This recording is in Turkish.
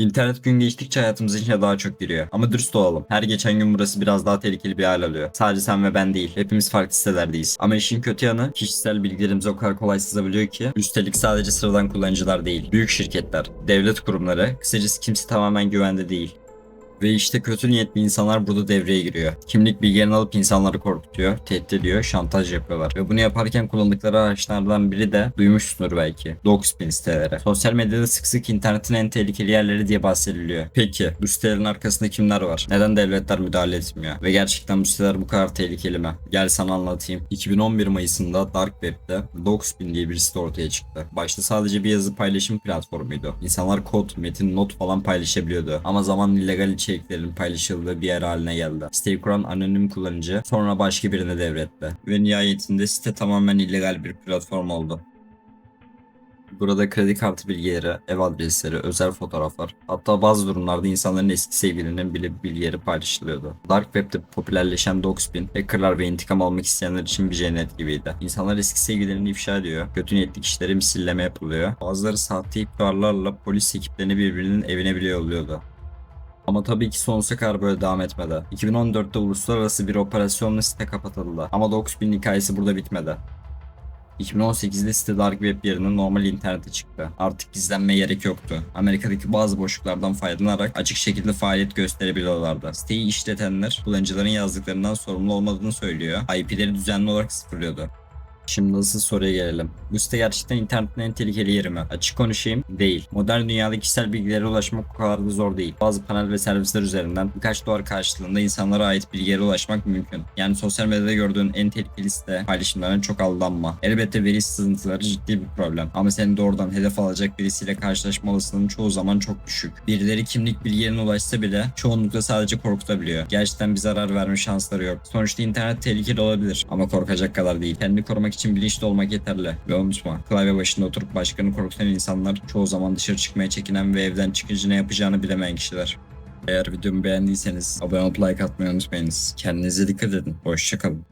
İnternet gün geçtikçe hayatımızın içine daha çok giriyor. Ama dürüst olalım. Her geçen gün burası biraz daha tehlikeli bir hal alıyor. Sadece sen ve ben değil. Hepimiz farklı sitelerdeyiz. Ama işin kötü yanı kişisel bilgilerimiz o kadar kolay sızabiliyor ki. Üstelik sadece sıradan kullanıcılar değil. Büyük şirketler, devlet kurumları, kısacası kimse tamamen güvende değil. Ve işte kötü niyetli insanlar burada devreye giriyor. Kimlik bilgilerini alıp insanları korkutuyor, tehdit ediyor, şantaj yapıyorlar. Ve bunu yaparken kullandıkları araçlardan biri de duymuşsundur belki. Doxpin siteleri. Sosyal medyada sık sık internetin en tehlikeli yerleri diye bahsediliyor. Peki bu sitelerin arkasında kimler var? Neden devletler müdahale etmiyor? Ve gerçekten bu siteler bu kadar tehlikeli mi? Gel sana anlatayım. 2011 Mayıs'ında Dark Web'de Doxpin diye bir site ortaya çıktı. Başta sadece bir yazı paylaşım platformuydu. İnsanlar kod, metin, not falan paylaşabiliyordu. Ama zaman illegal içeriklerin paylaşıldığı bir yer haline geldi. Siteyi kuran anonim kullanıcı sonra başka birine devretti. Ve nihayetinde site tamamen illegal bir platform oldu. Burada kredi kartı bilgileri, ev adresleri, özel fotoğraflar, hatta bazı durumlarda insanların eski sevgilinin bile bilgileri paylaşılıyordu. Dark Web'de popülerleşen Doxpin, hackerlar ve intikam almak isteyenler için bir cennet gibiydi. İnsanlar eski sevgililerini ifşa ediyor, kötü niyetli kişilere misilleme yapılıyor. Bazıları sahte ihbarlarla polis ekiplerini birbirinin evine bile yolluyordu. Ama tabii ki sonsuza kadar böyle devam etmedi. 2014'te uluslararası bir operasyonla site kapatıldı. Ama Doxpin hikayesi burada bitmedi. 2018'de site Dark Web yerine normal internete çıktı. Artık gizlenme gerek yoktu. Amerika'daki bazı boşluklardan faydalanarak açık şekilde faaliyet gösterebiliyorlardı. Siteyi işletenler kullanıcıların yazdıklarından sorumlu olmadığını söylüyor. IP'leri düzenli olarak sıfırlıyordu. Şimdi asıl soruya gelelim. Bu site gerçekten internetin en tehlikeli yeri mi? Açık konuşayım, değil. Modern dünyada kişisel bilgilere ulaşmak o kadar da zor değil. Bazı panel ve servisler üzerinden birkaç dolar karşılığında insanlara ait bilgilere ulaşmak mümkün. Yani sosyal medyada gördüğün en tehlikeli site paylaşımlarına çok aldanma. Elbette veri sızıntıları ciddi bir problem. Ama senin doğrudan hedef alacak birisiyle karşılaşma olasılığın çoğu zaman çok düşük. Birileri kimlik bilgilerine ulaşsa bile çoğunlukla sadece korkutabiliyor. Gerçekten bir zarar verme şansları yok. Sonuçta internet tehlikeli olabilir ama korkacak kadar değil. Kendini korumak için bilinçli olmak yeterli. Ve unutma klavye başında oturup başkanı korkutan insanlar çoğu zaman dışarı çıkmaya çekinen ve evden çıkınca ne yapacağını bilemeyen kişiler. Eğer videomu beğendiyseniz abone olup like atmayı unutmayınız. Kendinize dikkat edin. Hoşçakalın.